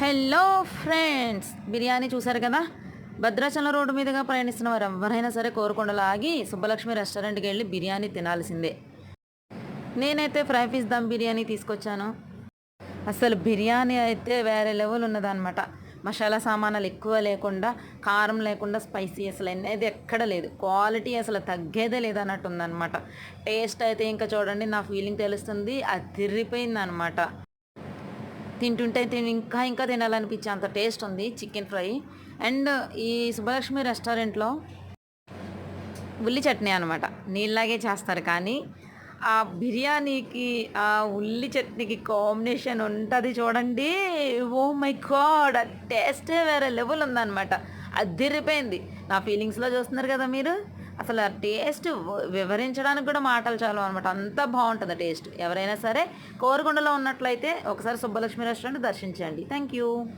Hello friends biryani చూసారు కదా? Bhadrachalam road మీదుగా ప్రయాణిస్తున్న వారు ఎవరైనా సరే కోరుకొండలో ఆగి సుబ్బలక్ష్మి రెస్టారెంట్కి వెళ్ళి బిర్యానీ తినాల్సిందే. నేనైతే ఫ్రై పీస్ దమ్ బిర్యానీ తీసుకొచ్చాను. అసలు బిర్యానీ అయితే వేరే లెవెల్ ఉన్నదన్నమాట. మసాలా సామానాలు ఎక్కువ లేకుండా కారం లేకుండా స్పైసీ అసలు అనేది ఎక్కడ లేదు. క్వాలిటీ అసలు తగ్గేదే లేదన్నట్టు ఉందన్నమాట. టేస్ట్ అయితే ఇంకా చూడండి నా ఫీలింగ్ తెలుస్తుంది అది తిరిగిపోయింది అనమాట తింటుంటే తిని ఇంకా ఇంకా తినాలనిపించే అంత టేస్ట్ ఉంది చికెన్ ఫ్రై. అండ్ ఈ సుబ్బలక్ష్మి రెస్టారెంట్లో ఉల్లి చట్నీ అనమాట నీళ్ళలాగే చేస్తారు కానీ ఆ బిర్యానీకి ఆ ఉల్లి చట్నీకి కాంబినేషన్ ఉంటుంది చూడండి. Oh my god! టేస్టే వేరే లెవెల్ ఉందన్నమాట. అదిరిపోయింది. నా ఫీలింగ్స్లో చూస్తున్నారు కదా మీరు? అసలు ఆ టేస్ట్ వివరించడానికి కూడా మాటలు చాలు అనమాట అంత బాగుంటుంది టేస్ట్. ఎవరైనా సరే కోరుకొండలో ఉన్నట్లయితే ఒకసారి సుబ్బలక్ష్మి రెస్టారెంట్ దర్శించండి. Thank you